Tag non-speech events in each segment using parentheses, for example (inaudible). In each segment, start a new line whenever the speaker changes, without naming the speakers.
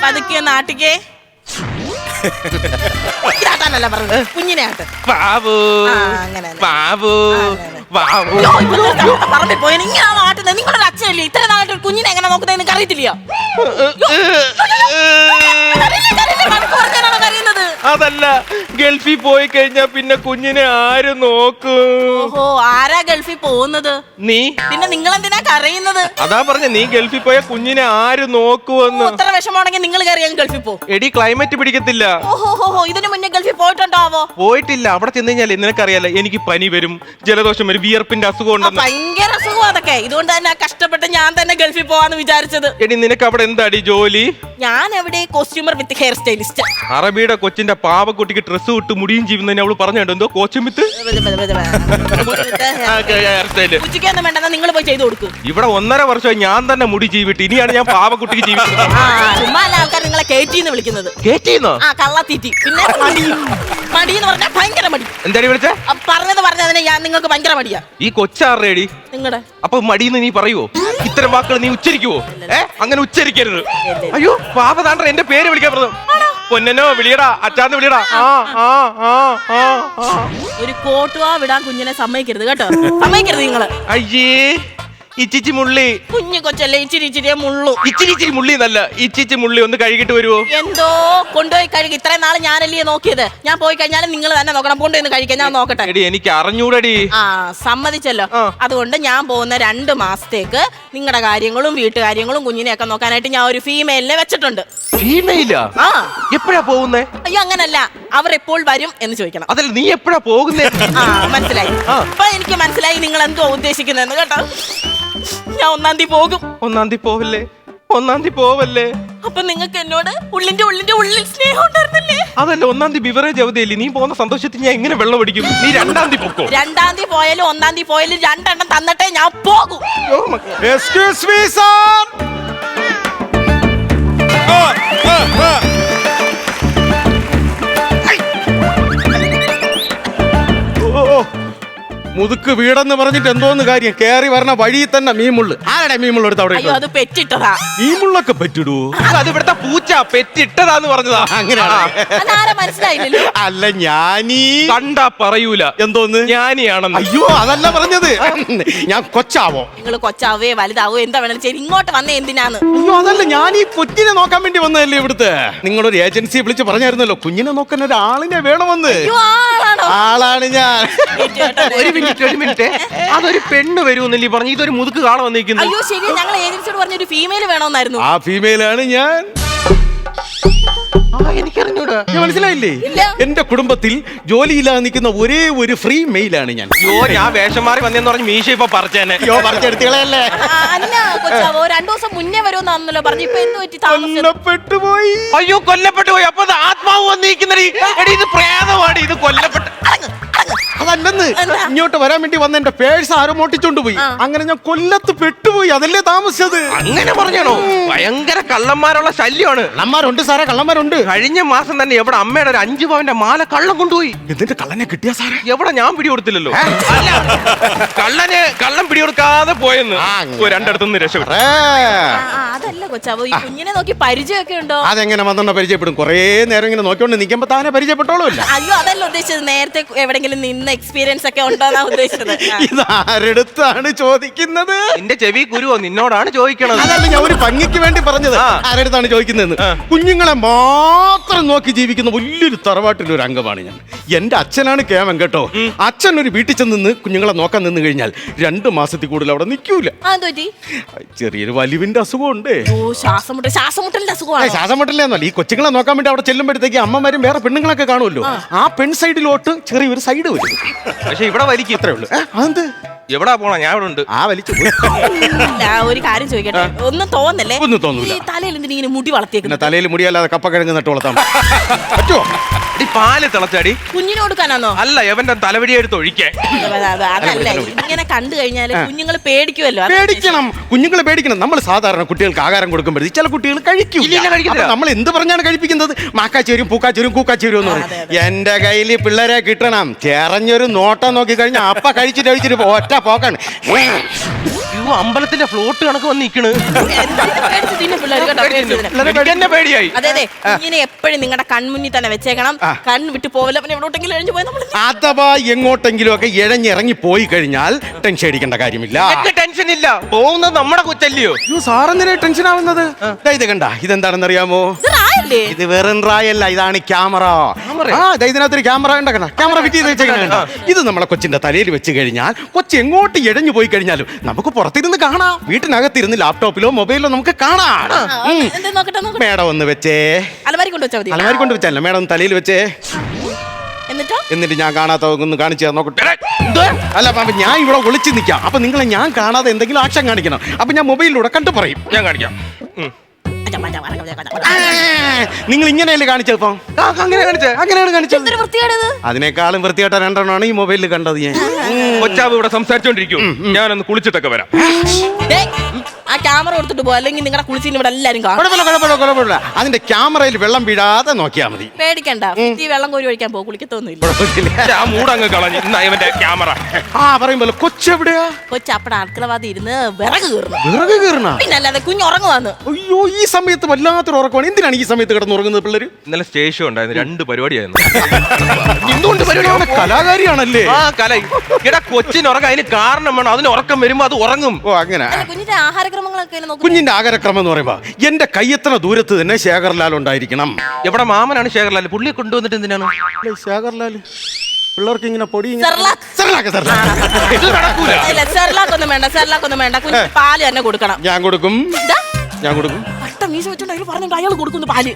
പതുക്കെ നാട്ടിക്കേ ഇതാട്ടാനല്ല പറഞ്ഞത് കുഞ്ഞിനെ ആട്ട്
ബാബു
ആ, അങ്ങനെ തന്നെ.
ബാബു
അങ്ങനെ.
ബാബു
അയ്യോ, ഇപ്പൊ നിർത്താം. പറമ്പിൽ പോയി ആട്ടുന്നത് നിങ്ങളുടെ അച്ഛനല്ലേ ഇത്ര നാളായിട്ട് ഒരു കുഞ്ഞിനെ എങ്ങനെ നോക്കുന്നത് നിങ്ങൾക്ക് അറിയത്തില്ലയോ കരയില്ലേ, കരയില്ലേ, വഴക്ക് പറഞ്ഞാണോ കരയുന്നത്
അതല്ല ഗൾഫിൽ പോയി കഴിഞ്ഞാ പിന്നെ കുഞ്ഞിനെ ആര് നോക്കും?
ഓഹോ ആരാ ഗൾഫിൽ പോകുന്നത്?
നീ?
പിന്നെ നിങ്ങൾ എന്തിനാ കരയുന്നത്?
അതാ പറഞ്ഞ നീ ഗൾഫിൽ പോയ കുഞ്ഞിനെ ആര് നോക്കുവെന്ന്.
ഉത്തര വിഷമമാണെങ്കിൽ നിങ്ങൾ കറിയാൻ ഗൾഫിൽ പോ.
എടി ക്ലൈമറ്റ് പിടിക്കത്തില്ല.
ഓഹോ ഇതിനു മുന്നേ ഗൾഫിൽ പോയിട്ടുണ്ടാവോ?
പോയിട്ടില്ല. അവിടെ ചെന്ന് കഴിഞ്ഞാൽ നിനക്കറിയാലോ എനിക്ക് പനി വരും ജലദോഷം വരും വിയർപ്പിന്റെ അസുഖം ഉണ്ടെന്ന്.
ഭയങ്കര അസുഖം അതൊക്കെ. ഇതുകൊണ്ട് തന്നെ കഷ്ടപ്പെട്ട് ഞാൻ തന്നെ ഗൾഫിൽ പോവാന്ന് വിചാരിച്ചത്.
എടി നിനക്ക് അവിടെ എന്താടി ജോലി?
ഞാൻ എവിടെ കോസ്റ്റ്യൂമർ വിത്ത് ഹെയർ സ്റ്റൈലിസ്റ്റ്
അറബിയുടെ കൊച്ചിന്റെ പാവക്കുട്ടിക്ക് ഡ്രസ്സ് വിട്ട് മുടിയും ചെയ്യുന്നതിന് അവൾ പറഞ്ഞിട്ടുണ്ട് എന്തോ കോച്ചുമിത്ത് (laughs)
ഉച്ചയ്ക്കൊന്നും നിങ്ങൾ പോയി ചെയ്തു കൊടുക്കും.
ഇവിടെ ഒന്നര വർഷമായി ഞാൻ തന്നെ മുടി ജീവിട്ട് ഇനിയാണ് ഞാൻ പാവക്കുട്ടിക്ക് ജീവിക്കുന്നത്.
ആ ചുമ്മാ അല്ല ആൾക്കാർ നിങ്ങളെ കേറ്റിന്ന് വിളിക്കുന്നത്.
കേറ്റിന്നോ?
ആ കള്ളത്തീറ്റി. പിന്നെ മടി. മടി എന്ന് പറഞ്ഞാൽ ഭയങ്കര മടി.
എന്താടി വിളിച്ചേ?
ആ, പറഞ്ഞത് പറഞ്ഞതിന് ഞാൻ നിങ്ങൾക്ക് ഭയങ്കര മടിയാ.
ഈ കൊച്ചാറേടി
നിങ്ങളുടെ
അപ്പൊ മടിയെന്ന് നീ പറയുവോ? ഇത്തരം വാക്കുകൾ നീ ഉച്ചരിക്കുവോ? ഏ? അങ്ങനെ ഉച്ചരിക്കരുത്. അയ്യോ പാപതാണ്ട എന്റെ പേര് വിളിക്കാൻ പറഞ്ഞു പൊന്നനോ വിളിയടാ. അച്ചാന്ന് വിളിയടാ. ആ ആ ആ ആ ആ.
ഒരു കോട്ടുവാ വിടാൻ കുഞ്ഞിനെ സമ്മതിക്കരുത് കേട്ടോ. സമ്മതിക്കരുത് നിങ്ങൾ.
അയ്യേ ഇച്ചിച്ചി മുള്ളി.
കുഞ്ഞു കൊച്ചല്ലേ ഇച്ചിരി ഇച്ചിരി മുള്ളു.
ഇച്ചിരി ഇച്ചിരി മുള്ളി എന്നല്ല ഇച്ചിച്ചി മുള്ളി ഒന്ന് കഴുകിട്ട് വരുവോ?
എന്തോ കൊണ്ടുപോയി കഴുകി. ഇത്രയും നാൾ ഞാനല്ലേ നോക്കിയത്? ഞാൻ പോയി കഴിഞ്ഞാലും നിങ്ങൾ തന്നെ നോക്കണം. കൊണ്ടുവന്ന് കഴിക്കാൻ ഞാൻ നോക്കട്ടെ.
എടി എനിക്ക് അറിഞ്ഞൂടടി.
ആ സമ്മതിച്ചല്ലോ.
ആ.
അതുകൊണ്ട് ഞാൻ പോകുന്ന രണ്ട് മാസത്തേക്ക് നിങ്ങളുടെ കാര്യങ്ങളും വീട്ടുകാര്യങ്ങളും കുഞ്ഞിനെയൊക്കെ നോക്കാനായിട്ട് ഞാൻ ഒരു ഫീമെയിലിനെ വെച്ചിട്ടുണ്ട്.
ഫീമെയിലാ
ആ.
എപ്പോഴാ പോകുന്നേ?
അയ്യോ അങ്ങനല്ല. അവർ എപ്പോൾ വരും എന്ന് ചോദിക്കണം.
അതല്ല നീ എപ്പോഴാ പോകുന്നേ?
ആ മനസ്സിലായി.
ആ.
ഇപ്പൊ എനിക്ക് മനസ്സിലായി നിങ്ങൾ എന്തോ ഉദ്ദേശിക്കുന്നതെന്ന് കേട്ടോ. ഞാൻ ഒന്നാം തീയതി പോകും.
ഒന്നാം തീയതി പോവല്ലേ? ഒന്നാം തീയതി പോവല്ലേ?
അപ്പൊ നിങ്ങൾക്ക് എന്നോട് ഉള്ളിന്റെ ഉള്ളിന്റെ ഉള്ളിൽ സ്നേഹം ഉണ്ടായിരുന്നില്ലേ?
അതല്ല ഒന്നാം തീയതി ബിവറേജ് അവധിയല്ലേ? നീ പോകുന്ന സന്തോഷത്തിൽ ഞാൻ എങ്ങനെ വെള്ളം അടിക്കും നീ രണ്ടാം തീയതി പൊക്കോ?
രണ്ടാം തീയതി പോയാലും ഒന്നാം തീയതി പോയാലും രണ്ടെണ്ണം തന്നിട്ടേ ഞാൻ പോകും.
എക്സ്ക്യൂസ് മീ സാർ 什么 മുതുക്ക് വീടെന്ന് പറഞ്ഞിട്ട് എന്തോന്ന് കാര്യം? കേറി വരണ വഴിയിൽ തന്നെ മീമുള്ളു ആരുടെ മീമുള്ള എടുത്ത് അവിടെ
അയ്യോ
ഇട്ടത്?
അത് പെറ്റിട്ടതാ.
മീമുള്ളൊക്കെ പറ്റിടൂ?
അത് ഇവിടുത്തെ പൂച്ച പെറ്റിട്ടതാന്ന് പറഞ്ഞതാ.
അങ്ങനെയാണ്?
അതാരെ മനസ്സിലായില്ലല്ലോ?
അല്ല ഞാനീ
കണ്ടാ പറയൂല.
എന്തോന്ന്?
ഞാനിയാണെന്ന്.
അയ്യോ അതല്ല പറഞ്ഞത്. ഞാൻ കൊച്ചാവോ?
നിങ്ങൾ കൊച്ചാവേ വലുതാവോ എന്താ വേണമെങ്കിലും ശരി ഇങ്ങോട്ട് വന്നേ എന്തിനാന്ന്?
അയ്യോ അതല്ല ഞാൻ ഈ കൊച്ചിനെ നോക്കാൻ വേണ്ടി വന്നതല്ലേ ഇവിടുത്തെ? നിങ്ങളൊരു ഏജൻസി വിളിച്ച് പറഞ്ഞായിരുന്നല്ലോ കുഞ്ഞിനെ നോക്കാൻ ഒരാളിനെ വേണമെന്ന്.
അയ്യോ ആളാണോ?
ആളാണ് ഞാൻ.
ഒരു മിനിറ്റ്. ഒരു മിനിറ്റ്. അതൊരു പെണ്ണ് വരുമെന്നല്ലേ പറഞ്ഞു. ഇതൊരു മുതുക്ക് കാണാൻ വന്നിരിക്കുന്നു.
അയ്യോ ശരി ഞങ്ങൾ ഏജൻസിയോട് പറഞ്ഞ ഒരു ഫീമെയിൽ വേണമെന്നായിരുന്നു
ആ ഫീമെയിലാണ് ഞാൻ.
എനിക്കറിഞ്ഞൂടാ.
ഞാൻ മനസ്സിലായില്ലേ?
ഇല്ല.
എന്റെ കുടുംബത്തിൽ ജോലിയില്ലാതെ നിൽക്കുന്ന ഒരേ ഒരു ഫ്രീ മെയിലാണ് ഞാൻ.
അയ്യോ ഞാൻ വേഷം മാറി വന്നെന്ന് പറഞ്ഞ് മീശ ഇപ്പൊ പറിച്ചേനെ.
അയ്യോ പറഞ്ഞെടുത്തുകളയല്ലേ
ആ, അല്ല കൊച്ചാവോ രണ്ടു ദിവസം മുന്നേ വരുമെന്നാണല്ലോ പറഞ്ഞു. ഇപ്പൊ എന്ത് പറ്റി? താമസിച്ചത്
കൊല്ലപ്പെട്ടു പോയി.
അയ്യോ കൊല്ലപ്പെട്ടു പോയി. അപ്പൊ അത് ആത്മാവ് വന്നിരിക്കുന്ന ഇത് പ്രേതമാണ് ഇത് കൊല്ലപ്പെട്ട.
അതല്ലെന്ന്. ഇങ്ങോട്ട് വരാൻ വേണ്ടി വന്ന എന്റെ പേഴ്സ് ആരും മോട്ടിച്ചോണ്ട് പോയി. അങ്ങനെ ഞാൻ കൊല്ലത്ത് പെട്ടുപോയി. അതല്ലേ താമസിച്ചത്?
അങ്ങനെ പറഞ്ഞോ ഭയങ്കര കള്ളന്മാരുള്ള ശല്യമാണ്.
കള്ളന്മാരുണ്ട് സാറേ കള്ളന്മാരുണ്ട്.
കഴിഞ്ഞ മാസം തന്നെ എവിടെ അമ്മയുടെ ഒരു അഞ്ചു പവന്റെ മാല കള്ളം കൊണ്ടുപോയി.
എന്നിട്ട് കള്ളനെ കിട്ടിയ സാറേ?
എവിടെ ഞാൻ പിടികൊടുത്തില്ലല്ലോ? അല്ല കള്ളന് കള്ളം പിടികൊടുക്കാതെ പോയെന്ന്. രണ്ടിടത്തുനിന്ന് രക്ഷപ്പെട്ടു.
അതല്ല കൊച്ചാവോ ഈ കുഞ്ഞിനെ നോക്കി പരിചയമൊക്കെ ഉണ്ടോ?
അതെങ്ങനെ പരിചയപ്പെടും? കുറേ നേരം ഇങ്ങനെ നോക്കിക്കൊണ്ട് നിൽക്കുമ്പോ താനെ പരിചയപ്പെട്ടോളുമില്ല.
അയ്യോ അതല്ല ഉദ്ദേശിച്ചത്. നേരത്തെ എവിടെങ്കിലും നിന്ന് എക്സ്പീരിയൻസ് ഒക്കെ ഉണ്ടോന്നാ ഉദ്ദേശിച്ചത്? ആ.
ഇത് ആരെടുത്താണ് ചോദിക്കുന്നത്?
എന്റെ ചെവി കുരുവോ? നിന്നോടാണ് ചോദിക്കണത്.
അതല്ല ഞാൻ ഒരു ഭംഗിക്ക് വേണ്ടി പറഞ്ഞത്.
ആ.
ആരെടുത്താണ് ചോദിക്കുന്നത്
ആ.
കുഞ്ഞുങ്ങളെ മാത്രം നോക്കി ജീവിക്കുന്ന വലിയൊരു തറവാട്ടിലെ ഒരു അംഗമാണ് ഞാൻ. എന്റെ അച്ഛനാണ് കേമൻ കേട്ടോ. അച്ഛൻ ഒരു വീട്ടിൽ ചെന്ന് നിന്ന് കുഞ്ഞുങ്ങളെ നോക്കാൻ നിന്ന് കഴിഞ്ഞാൽ രണ്ട് മാസത്തിൽ കൂടുതൽ അവിടെ നിൽക്കൂല.
ആ
ചെറിയൊരു വലിവിന്റെ അസുഖമുണ്ട്.
ഓ ശ്വാസം മുട്ടൽ ശ്വാസം മുട്ടലിന്റെ അസുഖമാണ്
ശ്വാസം മുട്ടലെന്നല്ല ഈ കൊച്ചുങ്ങളെ നോക്കാൻ വേണ്ടി അവിടെ ചെല്ലുമ്പോഴത്തേക്ക് അമ്മമാരും വേറെ പെണ്ണുങ്ങളൊക്കെ കാണുമല്ലോ. ആ. പെൺ സൈഡിലോട്ട് ചെറിയൊരു സൈഡ് വരും.
പക്ഷെ ഇവിടെ വലിക്ക്
ഇത്രേ ഉള്ളൂ. അതെന്ത്?
എവിടാ പോണ? ഞാൻ ഇവിടെ ഉണ്ട്.
ആ വലിച്ചു പോയി.
ഇല്ല, ഒരു കാര്യം ചോദിക്കട്ടെ? ഒന്നും തോന്നല്ലേ?
ഒന്നും തോന്നൂല.
ഈ തലയിൽ എന്തിനാ ഇങ്ങനെ മുടി
പിന്നെ
വളർത്തിയേക്കുന്നത്
തലയിൽ മുടിയല്ലാതെ കപ്പ കിഴങ്ങ് നട്ട് വളർത്താം പറ്റുമോ?
അടി പാൽ തിളച്ചാടി.
കുഞ്ഞിന് കൊടുക്കാനാണോ
അല്ല എവന്റെ തലവടി എടുത്ത് ഒഴിക്കേ.
അത് അത് അതല്ല ഇങ്ങനെ കണ്ടു കഴിഞ്ഞാൽ കുഞ്ഞുങ്ങൾ പേടിക്കുമല്ലോ അതാ
പേടിക്കണം. കുഞ്ഞുങ്ങളെ പേടിക്കണം. നമ്മൾ സാധാരണ കുട്ടികൾക്ക് ആഹാരം കൊടുക്കുമ്പോഴേ ചില കുട്ടികൾ കഴിക്കും
ഇല്ല, ഇല്ല, കഴിക്കത്തില്ല.
നമ്മൾ എന്ത് പറഞ്ഞാണ് കഴിപ്പിക്കുന്നത്? മാക്കാച്ചേരും പൂക്കാച്ചേരും കൂക്കാച്ചേരും എന്ന്
പറഞ്ഞു
പറയും. എന്റെ കയ്യിൽ പിള്ളേരെ കിട്ടണം. ചെറഞ്ഞൊരു നോട്ടം നോക്കി കഴിഞ്ഞാൽ അപ്പ കഴിച്ചിട്ട് കഴിച്ചിട്ട് ഒറ്റ പോക്കാണ്.
അയ്യോ അമ്പലത്തിന്റെ ഫ്ലോട്ട് കണക്ക് വന്ന് നിക്കണ് എന്നെ പേടിയായി.
അതെ അതെ. ഇങ്ങനെ എപ്പോഴും നിങ്ങളുടെ കൺമുന്നിൽ തന്നെ വെച്ചേക്കണം. കണ്ണ് വിട്ട് പോവില്ല പിന്നെ എവിടോട്ടെങ്കിലും എഴുതി പോയി നമ്മൾ
അഥവാ എങ്ങോട്ടെങ്കിലും ഒക്കെ ഇഴഞ്ഞിറങ്ങി പോയി കഴിഞ്ഞാൽ ടെൻഷൻ അടിക്കേണ്ട കാര്യമില്ല.
ടെൻഷൻ ഇല്ല. പോകുന്നത് നമ്മുടെ കൊച്ചല്ലയോ
അയ്യോ സാറെന്തിനാ ടെൻഷൻ ആവുന്നത്? ദാ ഇത് കണ്ട ഇതെന്താണെന്ന് അറിയാമോ
ഇത് റായല്ലേ?
ഇത് വെറും റായല്ല ഇതാണ് ക്യാമറ. ആ ദാ ഇതിനകത്തൊരു ക്യാമറ ഉണ്ടാക്കണ ക്യാമറ ഫിറ്റ് ചെയ്ത് വെച്ചേക്കണ. ഇത് നമ്മളെ കൊച്ചിന്റെ തലയിൽ വെച്ച് കഴിഞ്ഞാൽ കൊച്ചി എങ്ങോട്ട് ഇഴഞ്ഞു പോയി കഴിഞ്ഞാലും നമുക്ക് പുറത്തിരുന്ന് കാണാം. വീട്ടിനകത്തിരുന്ന് ലാപ്ടോപ്പിലോ മൊബൈലിലോ നമുക്ക് കാണാം. ഉം.
എന്താ നോക്കട്ടെ നോക്കട്ടെ.
മേഡം ഒന്ന് വെച്ചേ.
അലമാരി വെച്ചാലോ മതി.
അലമാരി കൊണ്ട് വെച്ചല്ല മേഡം ഒന്ന് തലയിൽ വെച്ചേ.
എന്നിട്ടോ?
എന്നിട്ട് ഞാൻ കാണാത്ത ഒന്ന് കാണിച്ചു തരാൻ നോക്കട്ടെ
എടാ?
അല്ല അപ്പൊ ഞാൻ ഇവിടെ ഒളിച്ചു നിൽക്കാം അപ്പൊ നിങ്ങളെ ഞാൻ കാണാതെ എന്തെങ്കിലും ആക്ഷൻ കാണിക്കണം. അപ്പൊ ഞാൻ മൊബൈലിലൂടെ കണ്ടു പറയും.
ഞാൻ കാണിക്കാം. ഉം.
നിങ്ങൾ ഇങ്ങനെയല്ലേ കാണിച്ചപ്പോ
ആ, അങ്ങനെ കാണിച്ചേ
അങ്ങനെയാണ് കാണിച്ചത് അതിനേക്കാളും വൃത്തിയായിട്ട് രണ്ടെണ്ണമാണ് ഈ മൊബൈലിൽ കണ്ടത് ഞാൻ
കൊച്ചാവ് ഇവിടെ സംസാരിച്ചോണ്ടിരിക്കും ഞാനൊന്ന് കുളിച്ചിട്ടൊക്കെ വരാം
ആ ക്യാമറ കൊടുത്തിട്ട് പോ അല്ലെങ്കിൽ നിങ്ങളുടെ കുളിച്ചിന് ഇവിടെ എല്ലാരും
കുഴപ്പമില്ല കുഴപ്പമില്ല കുഴപ്പമില്ല അതിന്റെ ക്യാമറയിൽ വെള്ളം വീഴാതെ നോക്കിയാ മതി
പേടിക്കണ്ട ഈ വെള്ളം കോരി ഒഴിക്കാൻ പോകും കുളിക്കത്തൊന്നുമില്ല
ആ മൂടങ്ങ് കളഞ്ഞു ഇവന്റെ ക്യാമറ
ആ പറയുമ്പോൾ കൊച്ചെവിടെയാ
കൊച്ചപ്പട അടുക്കളവാദി ഇരുന്ന് വിറക് കീറുന്നു
വിറക് കീറണ
പിന്നെ അല്ലാതെ കുഞ്ഞ് ഉറങ്ങുവാന്ന്
അയ്യോ ഈ സമയത്ത് വല്ലാത്തൊരു ഉറക്കമാണ്. എന്തിനാണ് ഈ സമയത്ത് കിടന്ന് ഉറങ്ങുന്നത് പിള്ളേര്?
ഇന്നലെ സ്റ്റേഷൻ ഉണ്ടായിരുന്നു. രണ്ട് പരിപാടിയായിരുന്നു.
എന്തുകൊണ്ട് പരിപാടി കലാകാരിയാണല്ലേ?
ആ കല. എടാ കൊച്ചിന് ഉറക്കം അതിന് കാരണം വേണം. അതിന് ഉറക്കം വരുമ്പോ അത് ഉറങ്ങും.
ഓ അങ്ങനെ.
അല്ല കുഞ്ഞിന്റെ ആഹാരക്രമങ്ങളൊക്കെ നോക്കുന്നു.
കുഞ്ഞിന്റെ ആകരക്രമം എന്ന് പറയുമ്പോ എന്റെ കയ്യെത്തണ ദൂരത്ത് തന്നെ ശേഖർലാൽ ഉണ്ടായിരിക്കണം.
എവിടെ മാമനാണ് ശേഖർലാൽ? പുള്ളി കൊണ്ടുവന്നിട്ട് എന്തിനാണ്?
അല്ലേ, ശേഖർലാൽ പിള്ളേർക്ക് ഇങ്ങനെ പൊടി ഇങ്ങനെ-
സെർലാക്ക്.
Cerelac, Cerelac.
ഇത് നടക്കൂല.
ഇല്ല സെർലാക്ക് ഒന്നും വേണ്ട സെർലാക്ക് ഒന്നും വേണ്ട. കുഞ്ഞിന് പാൽ തന്നെ കൊടുക്കണം.
ഞാൻ കൊടുക്കും.
ദാ,
ഞാൻ കൊടുക്കും.
മീശ വെച്ചോണ്ട് അയാൾ പറഞ്ഞിട്ട് അയാൾ കൊടുക്കുന്നു പാൽ.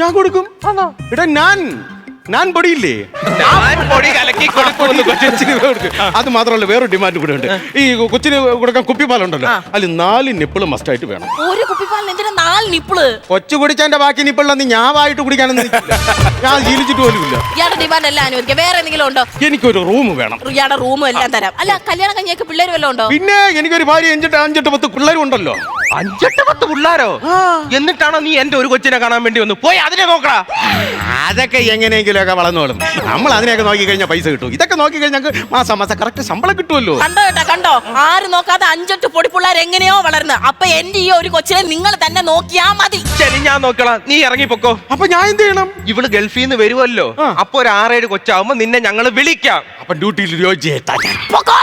ഞാൻ കൊടുക്കും. എടാ ഞാൻ. ഞാൻ പൊടിയില്ലേ?
ഞാൻ പൊടി കലക്കി കൊടുക്കുമെന്ന്
കൊച്ചിന് കൊടുക്കും. അത് മാത്രമല്ല വേറൊരു ഡിമാൻഡ് കൂടെ ഉണ്ട്. ഈ കൊച്ചിന് കൊടുക്കാൻ കുപ്പിപ്പാലുണ്ടല്ലോ. അതിൽ നാല് നിപ്പിൾ മസ്റ്റായിട്ട് വേണം.
ഒരു കുപ്പിപ്പാലിന് എന്തിനാ നാല് നിപ്പിൾ?
കൊച്ചു കുടിച്ചതിന്റെ ബാക്കി നിപ്പിളൊന്നും ഞാൻ വായിട്ട് കുടിക്കാനൊന്നും നിൽക്കില്ല. ഞാൻ ജീവിച്ചിട്ട് പോലും
ഇയാളുടെ ഡിമാൻഡ് എല്ലാം അനുവദിക്കാം വേറെ എന്തെങ്കിലും ഉണ്ടോ?
എനിക്കൊരു റൂം വേണം.
ഇയാളുടെ റൂമും എല്ലാം തരാം. അല്ല കല്യാണം കഴിഞ്ഞേക്ക് പിള്ളേര് വല്ലതും ഉണ്ടോ?
പിന്നെ എനിക്കൊരു ഭാര്യ അഞ്ചെട്ട് അഞ്ചെട്ട് പത്ത് പിള്ളേരും ഉണ്ടല്ലോ.
അഞ്ചെട്ട് പത്ത് പിള്ളാരോ? എന്നിട്ടാണോ നീ എന്റെ ഒരു കൊച്ചിനെ കാണാൻ വേണ്ടി വന്നു? പോയി അതിനെ നോക്കടാ.
അതൊക്കെ എങ്ങനെയെങ്കിലുമൊക്കെ വളർന്നോളും നമ്മൾ അതിനെയൊക്കെ നോക്കി കഴിഞ്ഞാൽ പൈസ കിട്ടും. ഇതൊക്കെ നോക്കി കഴിഞ്ഞാൽ മാസം മാസം കറക്റ്റ് ശമ്പളം കിട്ടുമല്ലോ
കണ്ടോ കേട്ടോ കണ്ടോ? ആര് നോക്കാതെ അഞ്ചൊട്ട് പൊടി പിള്ളേർ എങ്ങനെയോ വളർന്ന്. അപ്പൊ എന്റെ ഈ ഒരു കൊച്ചിനെ നിങ്ങൾ തന്നെ നോക്കിയാ മതി.
ശരി ഞാൻ നോക്കളാം നീ ഇറങ്ങി പൊക്കോ.
അപ്പൊ ഞാൻ എന്ത് ചെയ്യണം?
ഇവൾ ഗൾഫിൽ നിന്ന് വരുമല്ലോ. അപ്പൊ ഒരു ആറേഴ് കൊച്ചാവുമ്പോ നിന്നെ ഞങ്ങൾ വിളിക്കാം.
അപ്പൊ ഡ്യൂട്ടിയിൽ യോജിച്ചേട്ടാ ഞാൻ.
പൊക്കോ.